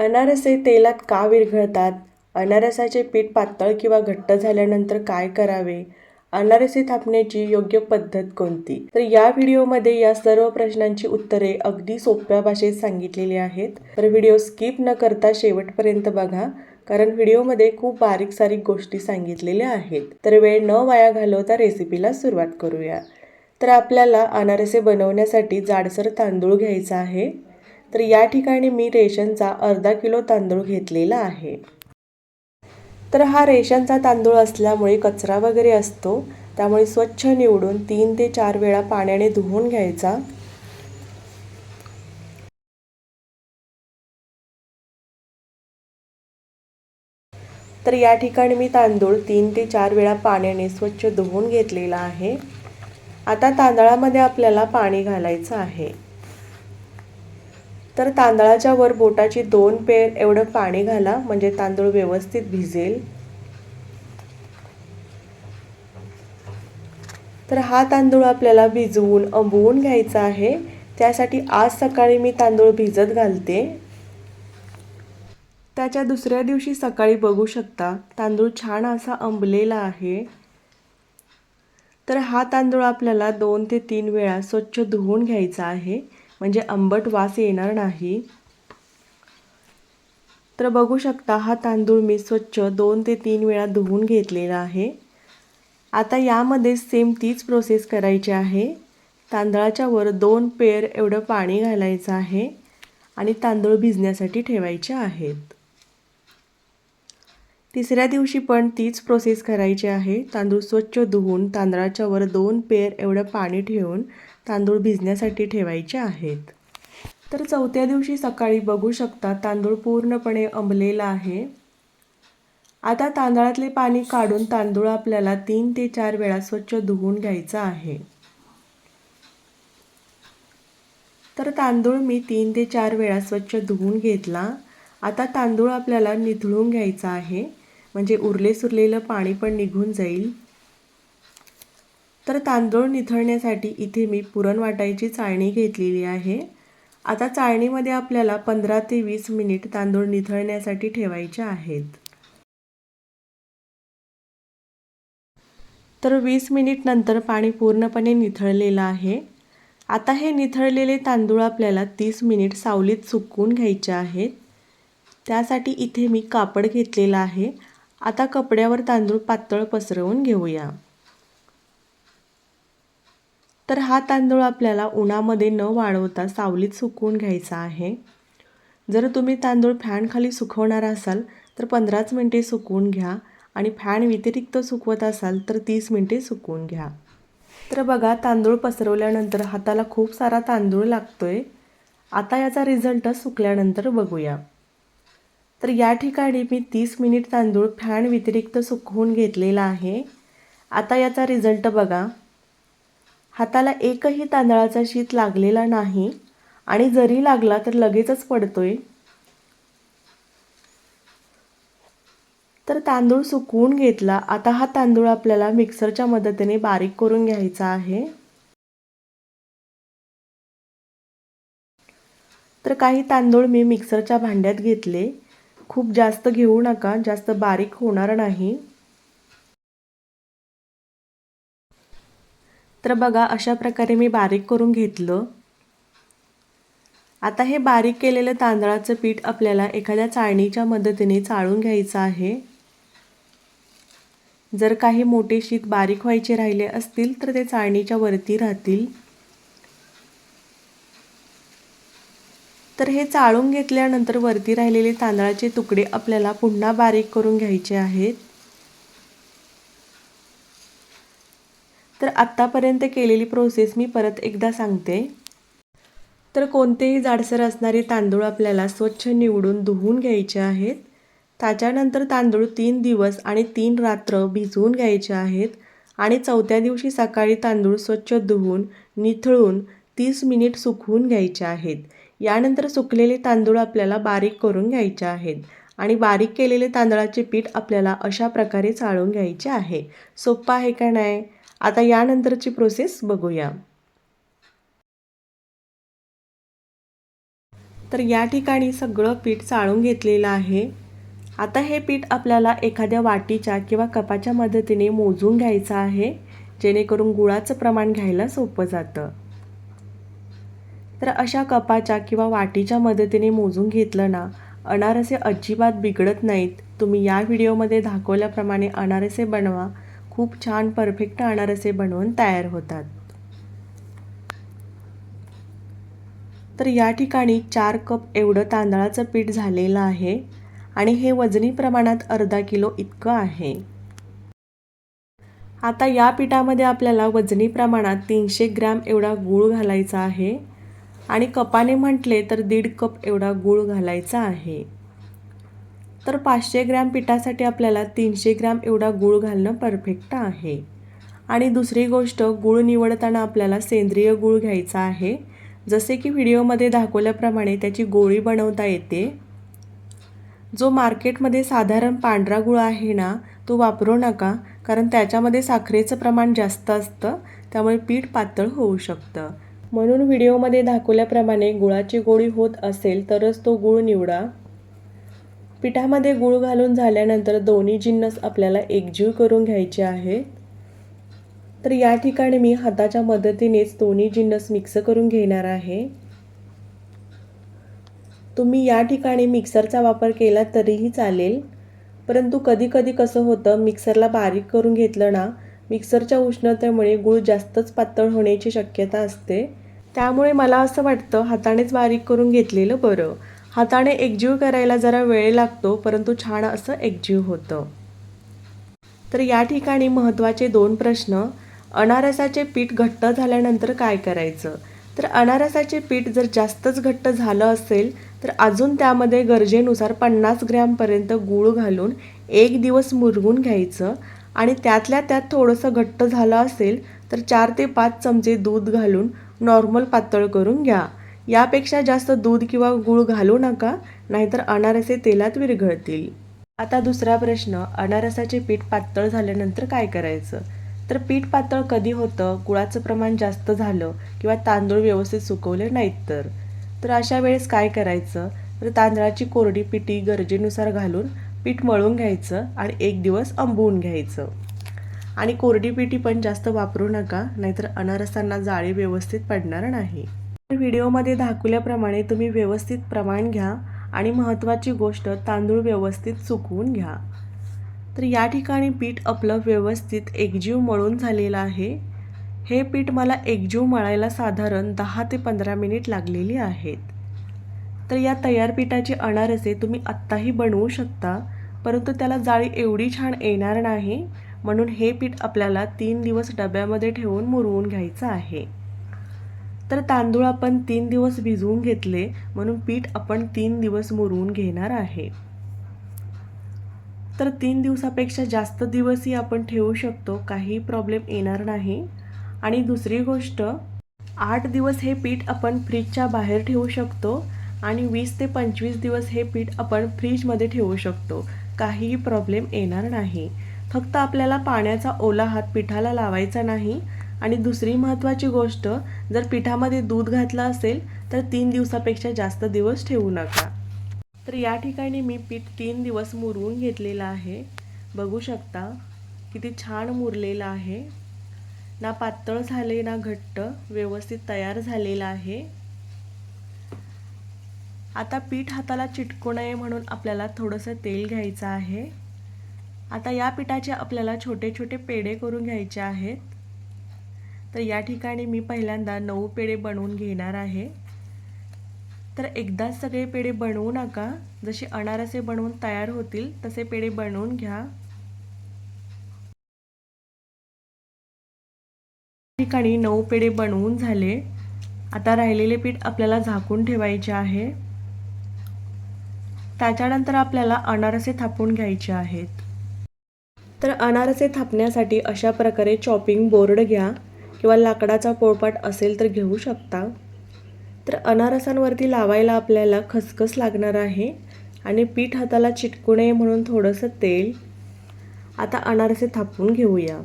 अनारसे तेलात का विरघळतात? अनारसाचे पीठ पातळ किंवा घट्ट झाल्यानंतर काय करावे? अनारसे थापण्याची योग्य पद्धत कोणती? तर या व्हिडिओमध्ये या सर्व प्रश्नांची उत्तरे अगदी सोप्या भाषेत सांगितलेली आहेत. तर व्हिडिओ स्किप न करता शेवटपर्यंत बघा कारण व्हिडिओमध्ये खूप बारीक सारीक गोष्टी सांगितलेल्या आहेत. तर वेळ न वाया घालवता रेसिपीला सुरुवात करूया. तर आपल्याला अनारसे बनवण्यासाठी जाडसर तांदूळ घ्यायचा आहे. तर या ठिकाणी मी रेशनचा अर्धा किलो तांदूळ घेतलेला आहे. तर हा रेशनचा तांदूळ असल्यामुळे कचरा वगैरे असतो. त्यामुळे स्वच्छ निवडून तीन ते चार वेळा पाण्याने धुवून घ्यायचा. तर या ठिकाणी मी तांदूळ तीन ते चार वेळा पाण्याने स्वच्छ धुवून घेतलेला आहे. आता तांदळामध्ये आपल्याला पाणी घालायचं आहे. तर तांदळाच्या वर बोटाची दोन पेर एवढं पाणी घाला म्हणजे तांदूळ व्यवस्थित भिजेल. तर हा तांदूळ आपल्याला भिजवून अंबवून घ्यायचा आहे. त्यासाठी आज सकाळी मी तांदूळ भिजत घालते. त्याच्या दुसऱ्या दिवशी सकाळी बघू शकता तांदूळ छान असा अंबलेला आहे. तर हा तांदूळ आपल्याला दोन ते तीन वेळा स्वच्छ धुवून घ्यायचा आहे. म्हणजे आंबट वास येणार नाही. तर बघू शकता हा तांदूळ मी स्वच्छ दोन ते तीन वेळा धुवून घेतलेला आहे. आता यामध्ये सेम तीच प्रोसेस करायची आहे. तांदळाच्या वर दोन पेर एवढं पाणी घालायचं आहे आणि तांदूळ भिजण्यासाठी ठेवायचे आहेत. तिसऱ्या दिवशी पण तीच प्रोसेस करायची आहे. तांदूळ स्वच्छ धुवून तांदळाच्या वर दोन पेर एवढं पाणी ठेवून तांदूळ भिजण्यासाठी ठेवायचे आहेत. तर चौथ्या दिवशी सकाळी बघू शकता तांदूळ पूर्णपणे अंबलेला आहे. आता तांदळातले पाणी काढून तांदूळ आपल्याला तीन ते चार वेळा स्वच्छ धुवून घ्यायचा आहे. तर तांदूळ मी तीन ते चार वेळा स्वच्छ धुवून घेतला. आता तांदूळ आपल्याला निथळून घ्यायचा आहे. म्हणजे उरले सुरलेलं पाणी पण निघून जाईल. तर तांदूळ निथळण्यासाठी इथे मी पुरण वाटायची चाळणी घेतलेली आहे. आता चाळणीमध्ये आपल्याला पंधरा ते वीस मिनिट तांदूळ निथळण्यासाठी ठेवायचे आहेत. तर वीस मिनिट नंतर पाणी पूर्णपणे निथळलेलं आहे. आता हे निथळलेले तांदूळ आपल्याला तीस मिनिट सावलीत सुकवून घ्यायचे आहेत. त्यासाठी इथे मी कापड घेतलेलं आहे. आता कपड्यावर तांदूळ पातळ पसरवून घेऊया. तर हा तांदूळ आपल्याला उन्हामध्ये न वाळवता सावलीत सुकवून घ्यायचा आहे. जर तुम्ही तांदूळ फॅनखाली सुकवणार असाल तर पंधराच मिनटे सुकवून घ्या आणि फॅन व्यतिरिक्त सुकवत असाल तर तीस मिनटे सुकवून घ्या. तर बघा तांदूळ पसरवल्यानंतर हाताला खूप सारा तांदूळ लागतो आहे आता याचा रिझल्ट सुकल्यानंतर बघूया. तर या ठिकाणी मी तीस मिनिट तांदूळ फॅन व्यतिरिक्त सुकवून घेतलेला आहे. आता याचा रिझल्ट बघा. हाताला एकही तांदळाचा शीत लागलेला नाही. आणि जरी लागला तर लगेचच पडतोय. तर तांदूळ सुकवून घेतला. आता हा तांदूळ आपल्याला मिक्सरच्या मदतीने बारीक करून घ्यायचा आहे. तर काही तांदूळ मी मिक्सरच्या भांड्यात घेतले. खूप जास्त घेऊ नका. जास्त बारीक होणार नाही. तर बघा अशा प्रकारे मी बारीक करून घेतलं. आता हे बारीक केलेलं तांदळाचं पीठ आपल्याला एखाद्या चाळणीच्या मदतीने चाळून घ्यायचं आहे. जर काही मोठे शीत बारीक व्हायचे राहिले असतील तर ते चाळणीच्या वरती राहतील. तर हे चाळून घेतल्यानंतर वरती राहिलेले तांदळाचे तुकडे आपल्याला पुन्हा बारीक करून घ्यायचे आहेत. तर आत्तापर्यंत केलेली प्रोसेस मी परत एकदा सांगते. तर कोणतेही जाडसर असणारे तांदूळ आपल्याला स्वच्छ निवडून धुवून घ्यायचे आहेत. त्याच्यानंतर तांदूळ तीन दिवस आणि तीन रात्र भिजवून घ्यायचे आहेत. आणि चौथ्या दिवशी सकाळी तांदूळ स्वच्छ धुवून निथळून तीस मिनिट सुकवून घ्यायचे आहेत. यानंतर सुकलेले तांदूळ आपल्याला बारीक करून घ्यायचे आहेत. आणि बारीक केलेले तांदळाचे पीठ आपल्याला अशा प्रकारे चाळून घ्यायचे आहे. सोप्पा आहे का नाही? आता यानंतरची प्रोसेस बघूया. तर या ठिकाणी सगळं पीठ चाळून घेतलेलं आहे. आता हे पीठ आपल्याला एखाद्या वाटीच्या किंवा कपाच्या मदतीने मोजून घ्यायचं आहे जेणेकरून गुळाचं प्रमाण घ्यायला सोपं जातं. तर अशा कपाच्या किंवा वाटीच्या मदतीने मोजून घेतलं ना अनारसे अजिबात बिघडत नाहीत. तुम्ही या व्हिडिओमध्ये दाखवल्याप्रमाणे अनारसे बनवा. खूप छान परफेक्ट अनारसे बनवून तयार होतात. तर या ठिकाणी चार कप एवढं तांदळाचं पीठ झालेलं आहे आणि हे वजनी प्रमाणात अर्धा किलो इतकं आहे. आता या पिठामध्ये आपल्याला वजनी प्रमाणात तीनशे ग्रॅम एवढा गूळ घालायचा आहे आणि कपाने म्हटले तर दीड कप एवढा गूळ घालायचा आहे. तर पाचशे ग्रॅम पिठासाठी आपल्याला तीनशे ग्रॅम एवढा गूळ घालणं परफेक्ट आहे. आणि दुसरी गोष्ट गूळ निवडताना आपल्याला सेंद्रिय गूळ घ्यायचा आहे. जसे की व्हिडिओमध्ये दाखवल्याप्रमाणे त्याची गोळी बनवता येते. जो मार्केटमध्ये साधारण पांढरा गुळ आहे ना तो वापरू नका कारण त्याच्यामध्ये साखरेचं प्रमाण जास्त असतं त्यामुळे पीठ पातळ होऊ शकतं. म्हणून व्हिडिओमध्ये दाखवल्याप्रमाणे गुळाची गोळी होत असेल तरच तो गूळ निवडा. पिठामध्ये गूळ घालून झाल्यानंतर दोन्ही जिन्नस आपल्याला एकजीव करून घ्यायचे आहेत तर या ठिकाणी मी हाताच्या मदतीनेच दोन्ही जिन्नस मिक्स करून घेणार आहे. तुम्ही या ठिकाणी मिक्सरचा वापर केला तरीही चालेल. परंतु कधी कधी कसं होतं मिक्सरला बारीक करून घेतलं ना मिक्सरच्या उष्णतेमुळे गूळ जास्तच पातळ होण्याची शक्यता असते. त्यामुळे मला असं वाटतं हातानेच बारीक करून घेतलेलं बरं. हाताने एकजीव करायला जरा वेळ लागतो परंतु छान असं एकजीव होतं. तर या ठिकाणी महत्त्वाचे दोन प्रश्न. अनारसाचे पीठ घट्ट झाल्यानंतर काय करायचं? तर अनारसाचे पीठ जर जास्तच घट्ट झालं असेल तर अजून त्यामध्ये गरजेनुसार पन्नास ग्रॅमपर्यंत गूळ घालून एक दिवस मुरवून घ्यायचं आणि त्यातल्या त्यात थोडंसं घट्ट झालं असेल तर चार ते पाच चमचे दूध घालून नॉर्मल पातळ करून घ्या. यापेक्षा जास्त दूध किंवा गूळ घालू नका नाहीतर अनारसे तेलात विरघळतील. आता दुसरा प्रश्न अनारसाचे पीठ पातळ झाल्यानंतर काय करायचं? तर पीठ पातळ कधी होतं? गुळाचं प्रमाण जास्त झालं किंवा तांदूळ व्यवस्थित सुकवले नाहीत तर? तर अशा वेळेस काय करायचं? तर तांदळाची कोरडी पिठी गरजेनुसार घालून पीठ मळून घ्यायचं आणि एक दिवस आंबवून घ्यायचं. आणि कोरडी पिठी पण जास्त वापरू नका नाहीतर अनारसांना जाळी व्यवस्थित पडणार नाही. व्हिडिओमध्ये दाखवल्याप्रमाणे तुम्ही व्यवस्थित प्रमाण घ्या आणि महत्त्वाची गोष्ट तांदूळ व्यवस्थित सुकवून घ्या. तर या ठिकाणी पीठ आपलं व्यवस्थित एकजीव मळून झालेलं आहे. हे पीठ मला एकजीव मळायला साधारण दहा ते पंधरा मिनिट लागलेली आहेत. तर या तयार पिठाची अनारसे तुम्ही आत्ताही बनवू शकता परंतु त्याला जाळी एवढी छान येणार नाही म्हणून हे पीठ आपल्याला तीन दिवस डब्यामध्ये ठेवून मुरवून घ्यायचं आहे. तर तांदूळ आपण तीन दिवस भिजवून घेतले म्हणून पीठ आपण तीन दिवस मुरवून घेणार आहे. तर तीन दिवसापेक्षा जास्त दिवसही आपण ठेवू शकतो काही प्रॉब्लेम येणार नाही. आणि दुसरी गोष्ट आठ दिवस हे पीठ आपण फ्रीजच्या बाहेर ठेवू शकतो आणि वीस ते पंचवीस दिवस हे पीठ आपण फ्रीजमध्ये ठेवू शकतो. काहीही प्रॉब्लेम येणार नाही. फक्त आपल्याला पाण्याचा ओला हात पिठाला लावायचा नाही. आणि दुसरी महत्त्वाची गोष्ट जर पिठामध्ये दूध घातलं असेल तर तीन दिवसापेक्षा जास्त दिवस ठेवू नका. तर या ठिकाणी मी पीठ तीन दिवस मुरवून घेतलेलं आहे. बघू शकता किती छान मुरलेलं आहे. ना पातळ झाले ना घट्ट व्यवस्थित तयार झालेलं आहे. आता पीठ हाताला चिटकू नये म्हणून आपल्याला थोडंसं तेल घ्यायचं आहे. आता या पिठाचे आपल्याला छोटे छोटे पेढे करून घ्यायचे आहेत. तर या ठिकाणी मी पहिल्यांदा नऊ पेढे बनवून घेणार आहे. तर एकदाच सगळे पेढे बनवू नका. जसे अनारसे बनवून तयार होतील तसे पेढे बनवून घ्या. ठिकाणी नऊ पेढे बनवून झाले. आता राहिलेले पीठ आपल्याला झाकून ठेवायचे आहे. त्याच्यानंतर आपल्याला अनारसे थापून घ्यायचे आहेत. तर अनारसे थापण्यासाठी अशा प्रकारे चॉपिंग बोर्ड घ्या. किंवा लाकडाचा पोळपाट असेल तर घेऊ शकता. तर अनारसांवरती लावायला आपल्याला खसखस लागणार आहे आणि पीठ हाताला चिटकू नये म्हणून थोडंसं तेल. आता अनारसे थापून घेऊया.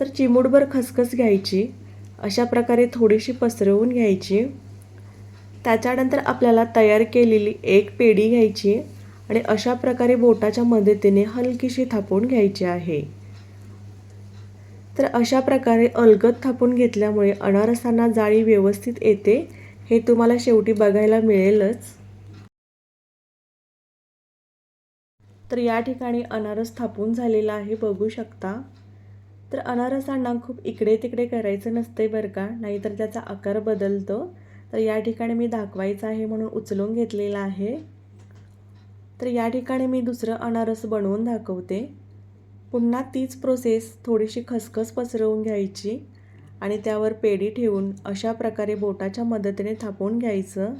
तर चिमूटभर खसखस घ्यायची. अशा प्रकारे थोडीशी पसरवून घ्यायची. त्याच्यानंतर आपल्याला तयार केलेली एक पेढी घ्यायची आणि अशा प्रकारे बोटाच्या मदतीने हलकीशी थापून घ्यायची आहे. तर अशा प्रकारे अलगद थापून घेतल्यामुळे अनारसांना जाळी व्यवस्थित येते हे तुम्हाला शेवटी बघायला मिळेलच. तर या ठिकाणी अनारस थापून झालेला आहे बघू शकता. तर अनारसांना खूप इकडे तिकडे करायचं नसते बरं का नाहीतर त्याचा आकार बदलतो. तर या ठिकाणी मी दाखवायचं आहे म्हणून उचलून घेतलेला आहे. तर या ठिकाणी मी दुसरं अनारस बनवून दाखवते. पुन्हा तीच प्रोसेस थोडीशी खसखस पसरवून घ्यायची आणि त्यावर पेढी ठेवून अशा प्रकारे बोटाच्या मदतीने थापून घ्यायचं.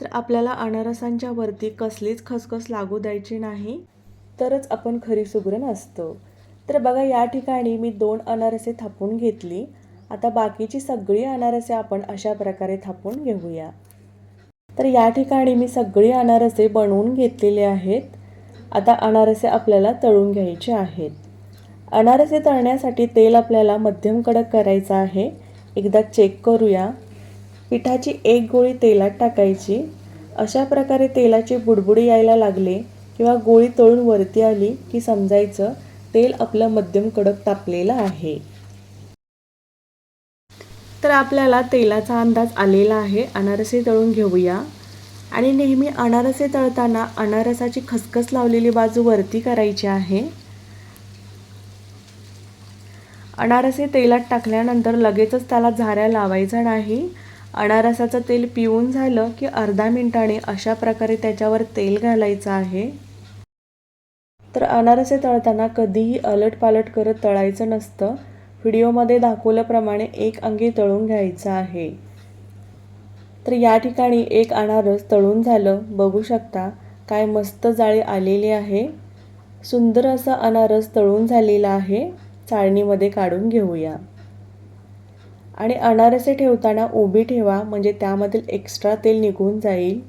तर आपल्याला अनारसांच्या वरती कसलीच खसखस लागू द्यायची नाही. तरच आपण खरी सुगरण असतो. तर बघा या ठिकाणी मी दोन अनारसे थापून घेतली. आता बाकीची सगळी अनारसे आपण अशा प्रकारे थापून घेऊया. तर या ठिकाणी मी सगळी अनारसे बनवून घेतलेले आहेत. आता अनारसे आपल्याला तळून घ्यायचे आहेत. अनारसे तळण्यासाठी तेल आपल्याला मध्यम कडक करायचं आहे. एकदा चेक करूया. पिठाची एक गोळी तेलात टाकायची. अशा प्रकारे तेलाची बुडबुडी यायला लागले किंवा गोळी तळून वरती आली की समजायचं तेल आपलं मध्यम कडक तापलेलं आहे. तर आपल्याला तेलाचा अंदाज आलेला आहे. अनारसे तळून घेऊया. आणि नेहमी अनारसे तळताना अनारसाची खसखस लावलेली बाजू वरती करायची आहे. अनारसे तेलात टाकल्यानंतर लगेचच त्याला झाऱ्या लावायचा नाही. अनारसाचं तेल पिऊन झालं की अर्धा मिनिटाने अशा प्रकारे त्याच्यावर तेल घालायचं आहे. तर अनारसे तळताना कधीही अलट पालट करत तळायचं नसतं. व्हिडिओमध्ये दाखवल्याप्रमाणे एक अंगी तळून घ्यायचं आहे. तर या ठिकाणी एक अनारस तळून झालं. बघू शकता काय मस्त जाळी आलेली आहे. सुंदर असं अनारस तळून झालेला आहे. चाळणीमध्ये काढून घेऊया. आणि अनारसे ठेवताना उभी ठेवा म्हणजे त्यामधील एक्स्ट्रा तेल निघून जाईल.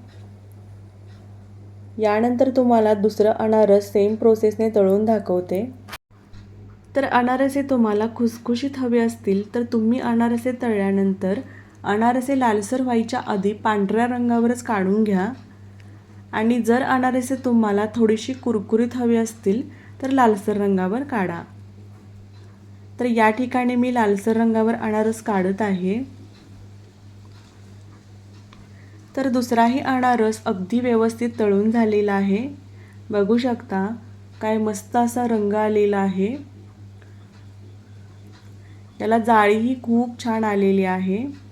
यानंतर तुम्हाला दुसरं अनारस सेम प्रोसेसने तळून दाखवते. तर अनारसे तुम्हाला खुसखुशीत हवे असतील तर तुम्ही अनारसे तळल्यानंतर अनारसे लालसर व्हायच्या आधी पांढऱ्या रंगावरच काढून घ्या. आणि जर अनारसे तुम्हाला थोडीशी कुरकुरीत हवी असतील तर लालसर रंगावर काढा. तर या ठिकाणी मी लालसर रंगावर अनारस काढत आहे. तर दुसराही अनारस अगदी व्यवस्थित तळून झालेला आहे. बघू शकता काय मस्त असा रंग आलेला आहे. याला जाळीही खूप छान आलेली आहे.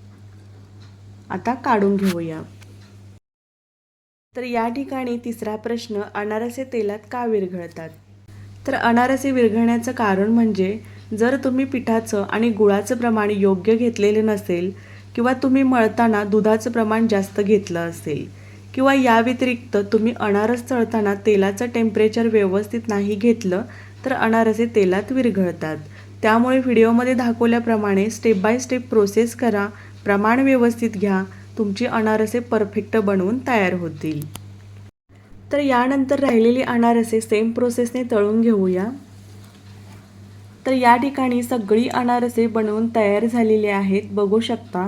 आता काढून घेऊया. तर या ठिकाणी तिसरा प्रश्न अनारसे तेलात का विरघळतात? तर अनारसे विरघळण्याचं कारण म्हणजे जर तुम्ही पिठाचं आणि गुळाचं प्रमाण योग्य घेतलेलं नसेल किंवा तुम्ही मळताना दुधाचं प्रमाण जास्त घेतलं असेल किंवा या व्यतिरिक्त तुम्ही अनारस चळताना तेलाचं टेम्परेचर व्यवस्थित नाही घेतलं तर अनारसे तेलात विरघळतात. त्यामुळे व्हिडिओमध्ये दाखवल्याप्रमाणे स्टेप बाय स्टेप प्रोसेस करा प्रमाण व्यवस्थित घ्या तुमची अनारसे परफेक्ट बनवून तयार होतील. तर यानंतर राहिलेली अनारसे सेम प्रोसेसने तळून घेऊया. तर या ठिकाणी सगळी अनारसे बनवून तयार झालेली आहेत बघू शकता.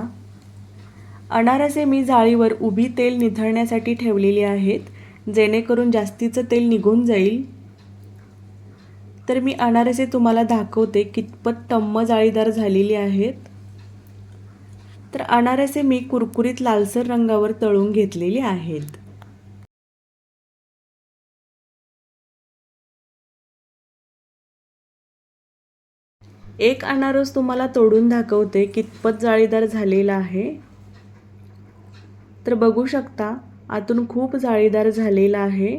अनारसे मी जाळीवर उभी तेल निथळण्यासाठी ठेवलेली आहेत जेणेकरून जास्तीचं तेल निघून जाईल. तर मी अनारसे तुम्हाला दाखवते कितपत टम्म जाळीदार झालेली आहेत. तर अनारसे मी कुरकुरीत लालसर रंगावर तळून घेतलेली आहेत. एक अनारस तुम्हाला तोडून दाखवते कितपत जाळीदार झालेला आहे. तर बघू शकता आतून खूप जाळीदार झालेला आहे.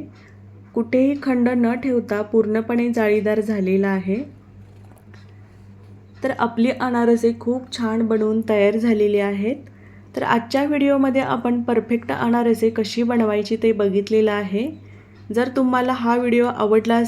कुठेही खंड न ठेवता पूर्णपणे जाळीदार झालेला आहे. तर आपली अनारसे खूप छान बनवून तयार झालेली आहेत. तर आजच्या व्हिडिओमध्ये आपण परफेक्ट अनारसे कशी बनवायची ते बघितलेलं आहे. जर तुम्हाला हा व्हिडिओ आवडला